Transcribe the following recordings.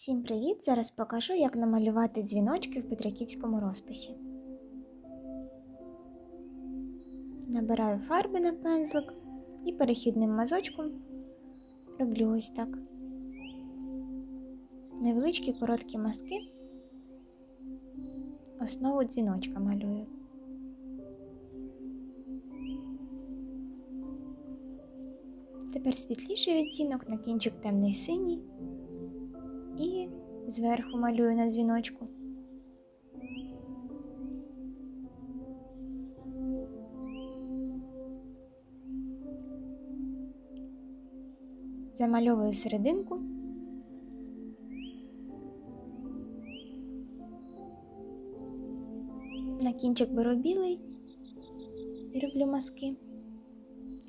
Всім привіт! Зараз покажу, як намалювати дзвіночки в петриківському розписі. Набираю фарби на пензлик і перехідним мазочком роблю ось так. Невеличкі короткі мазки. Основу дзвіночка малюю. Тепер світліший відтінок на кінчик темний синій зверху малюю на дзвіночку. Замальовую серединку. На кінчик беру білий і роблю мазки.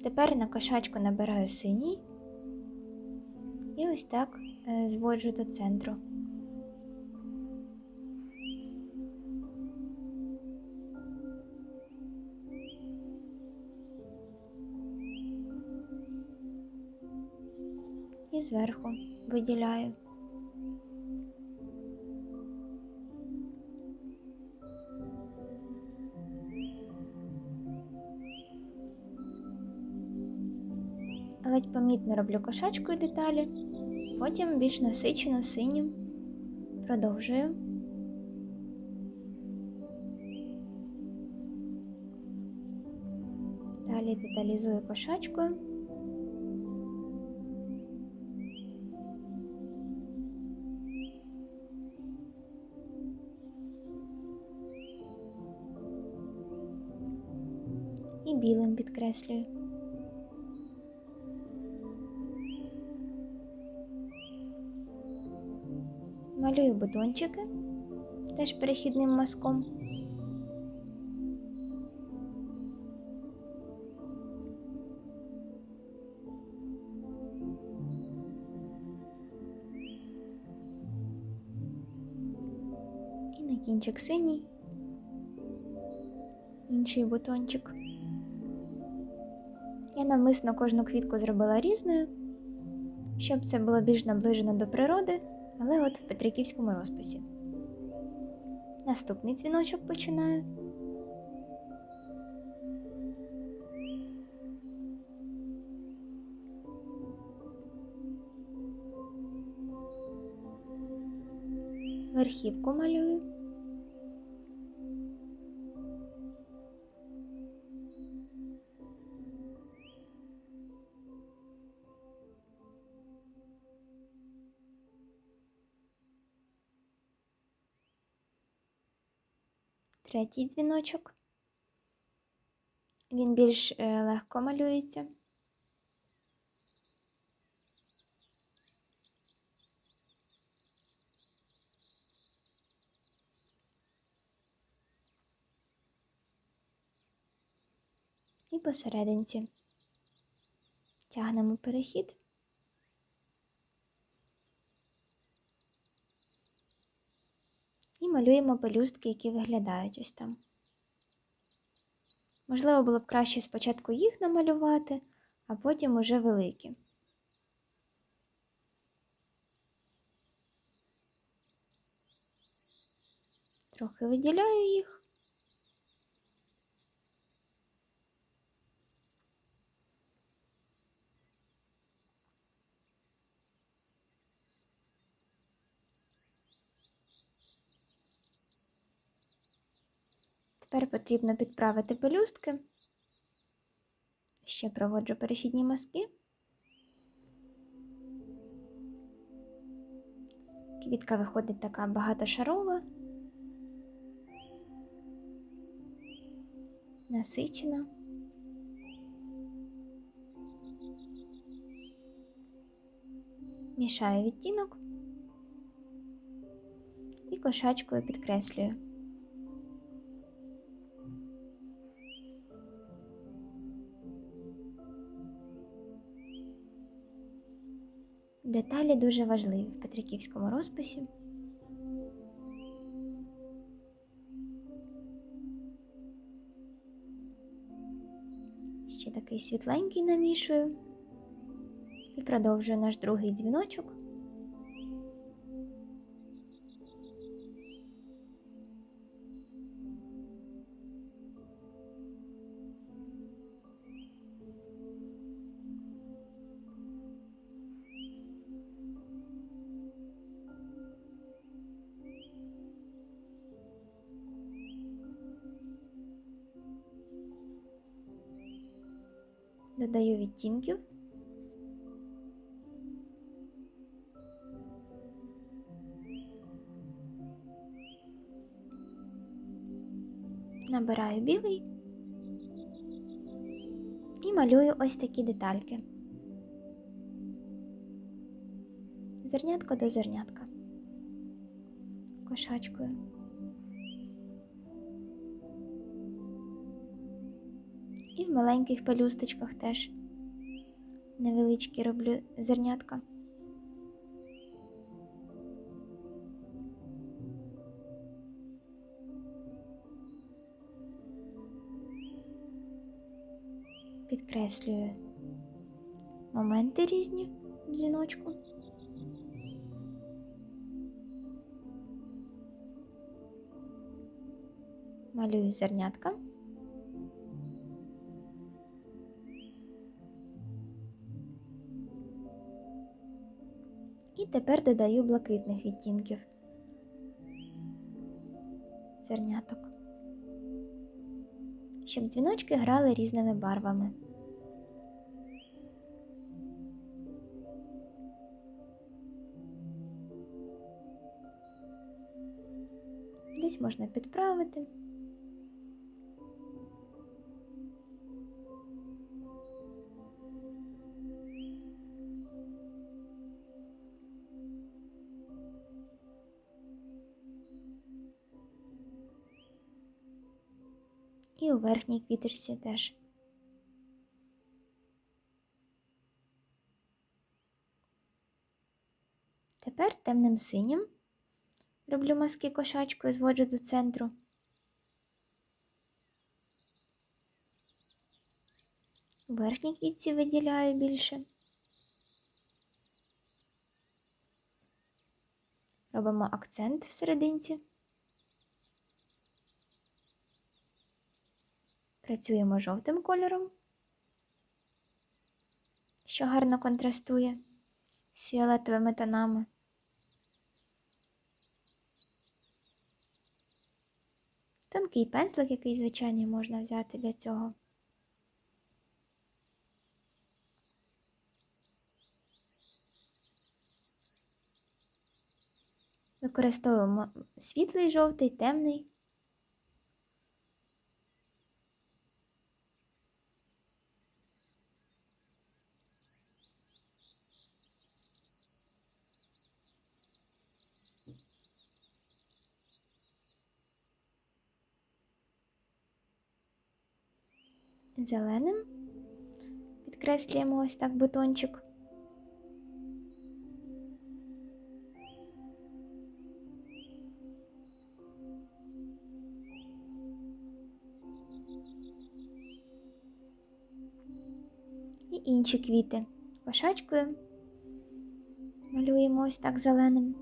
Тепер на кошачку набираю синій і ось так е, зводжу до центру. Зверху виділяю. Ледь помітно роблю кошачкою деталі, потім більш насичено синім. Продовжую. Далі деталізую кошачкою. Підкреслюю. Малюю бутончики теж перехідним мазком. І на кінчик синій, інший бутончик. Я навмисно кожну квітку зробила різною, щоб це було більш наближено до природи але от в Петриківському розписі. Наступний дзвіночок починаю. Верхівку малюю. Третій дзвіночок. Він більш е, легко малюється. І посерединці тягнемо перехід. І малюємо пелюстки, які виглядають ось там. Можливо, було б краще спочатку їх намалювати, а потім уже великі. Трохи виділяю їх. Тепер потрібно підправити пелюстки. Ще проводжу перехідні мазки. Квітка виходить така багатошарова, насичена. Мішаю відтінок і кошачкою підкреслюю. Деталі дуже важливі в Петриківському розписі. Ще такий світленький намішую і продовжую наш другий дзвіночок. Додаю відтінків. Набираю білий і малюю ось такі детальки. Зернятко до зернятка. Кошачкою. І в маленьких пелюсточках теж невеличкі роблю зернятка. Підкреслюю моменти різні в дзвіночку. Малюю зернятка. Тепер додаю блакитних відтінків зерняток, щоб дзвіночки грали різними барвами. Десь можна підправити. І у верхній квіточці теж. Тепер темним синім роблю маски кошачкою, зводжу до центру. У верхній квітці виділяю більше. Робимо акцент в серединці. Працюємо жовтим кольором, що гарно контрастує з фіолетовими тонами. Тонкий пензлик, який звичайний можна взяти для цього. Використовуємо світлий жовтий, темний. Зеленим підкреслюємо ось так бутончик. І інші квіти кошачкою малюємо ось так зеленим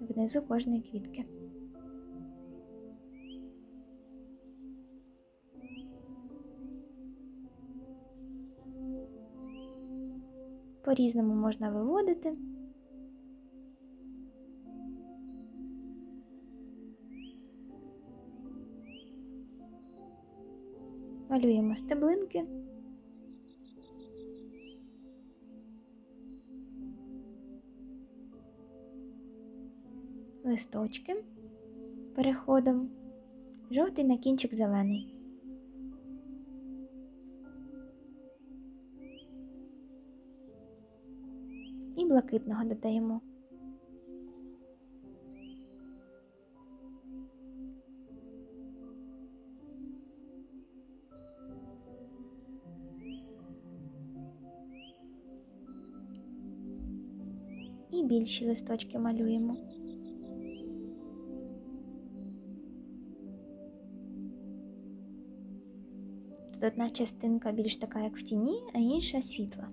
внизу кожної квітки. По-різному можна виводити. Малюємо стеблинки. Листочки переходом, жовтий на кінчик зелений. Блакитного додаємо. І більші листочки малюємо. Тут одна частинка більш така, як в тіні, а інша світла.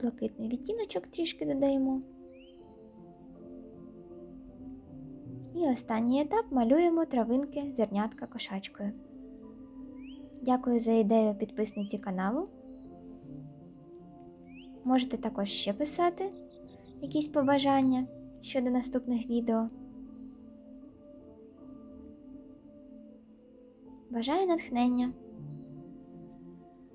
Блакитний відтіночок трішки додаємо. І останній етап малюємо травинки зернятка кошачкою. Дякую за ідею підписниці каналу. Можете також ще писати якісь побажання щодо наступних відео. Бажаю натхнення.